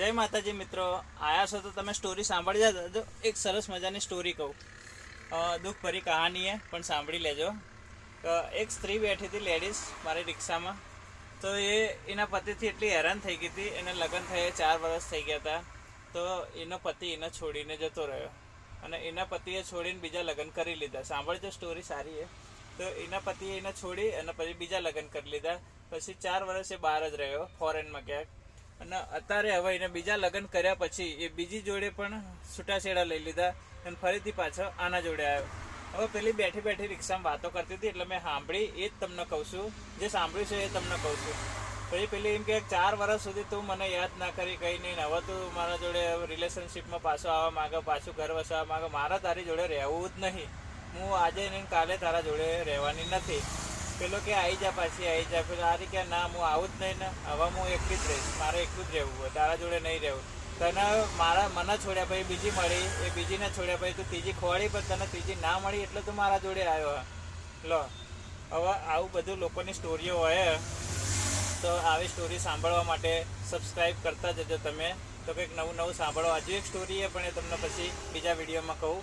જય માતાજી મિત્રો, આયા છો તો તમે સ્ટોરી સાંભળી જતા તો એક સરસ મજાની સ્ટોરી કહું. દુઃખભરી કહાની છે પણ સાંભળી લેજો. એક સ્ત્રી બેઠી હતી લેડીઝ મારી રિક્ષામાં. તો એ એના પતિથી એટલી હેરાન થઈ ગઈ હતી. એને લગ્ન થયે ચાર વર્ષ થઈ ગયા હતા. તો એનો પતિ એને છોડીને જતો રહ્યો. અને એના પતિએ છોડીને બીજા લગ્ન કરી લીધા. સાંભળજો સ્ટોરી સારી એ. તો એના પતિએ એને છોડી અને પછી બીજા લગ્ન કરી લીધા. પછી ચાર વર્ષ એ બહાર જ રહ્યો ફોરેનમાં ક્યાંક. અને અત્યારે હવે એને બીજા લગ્ન કર્યા પછી એ બીજી જોડે પણ છૂટાછેડા લઈ લીધા અને ફરીથી પાછો આના જોડે આવ્યો. હવે પેલી બેઠી બેઠી રિક્ષામાં વાતો કરતી હતી એટલે મેં સાંભળી, એ જ તમને કહું છું. જે સાંભળ્યું છે એ તમને કહું છું. પછી પેલી એમ કે ચાર વર્ષ સુધી તું મને યાદ ના કરી કઈ નહીં હવે તું મારા જોડે રિલેશનશીપમાં પાછો આવવા માંગે, પાછું ઘર વસાવવા માંગે. મારા તારી જોડે રહેવું જ નહીં. હું આજે નહીં કાલે તારા જોડે રહેવાની નથી. પેલો કે આવી જા પાછી આવી જા. પેલો આ કે ના, હું આવું જ નહીં ને. હવે હું એકલી જ રહીશ. મારે એકલું જ રહેવું હોય. તારા જોડે નહીં રહેવું. તને મારા મને છોડ્યા પછી બીજી મળી, એ બીજીને છોડ્યા પછી તું ત્રીજી ખોવાડી, પણ તને ત્રીજી ના મળી એટલે તું મારા જોડે આવ્યો. લો, હવે આવું બધું લોકોની સ્ટોરીઓ હોય, તો આવી સ્ટોરી સાંભળવા માટે સબસ્ક્રાઈબ કરતા જજો તમે. તો કંઈક નવું નવું સાંભળો. હજુ એક સ્ટોરી છે પણ એ તમને પછી બીજા વિડીયોમાં કહું.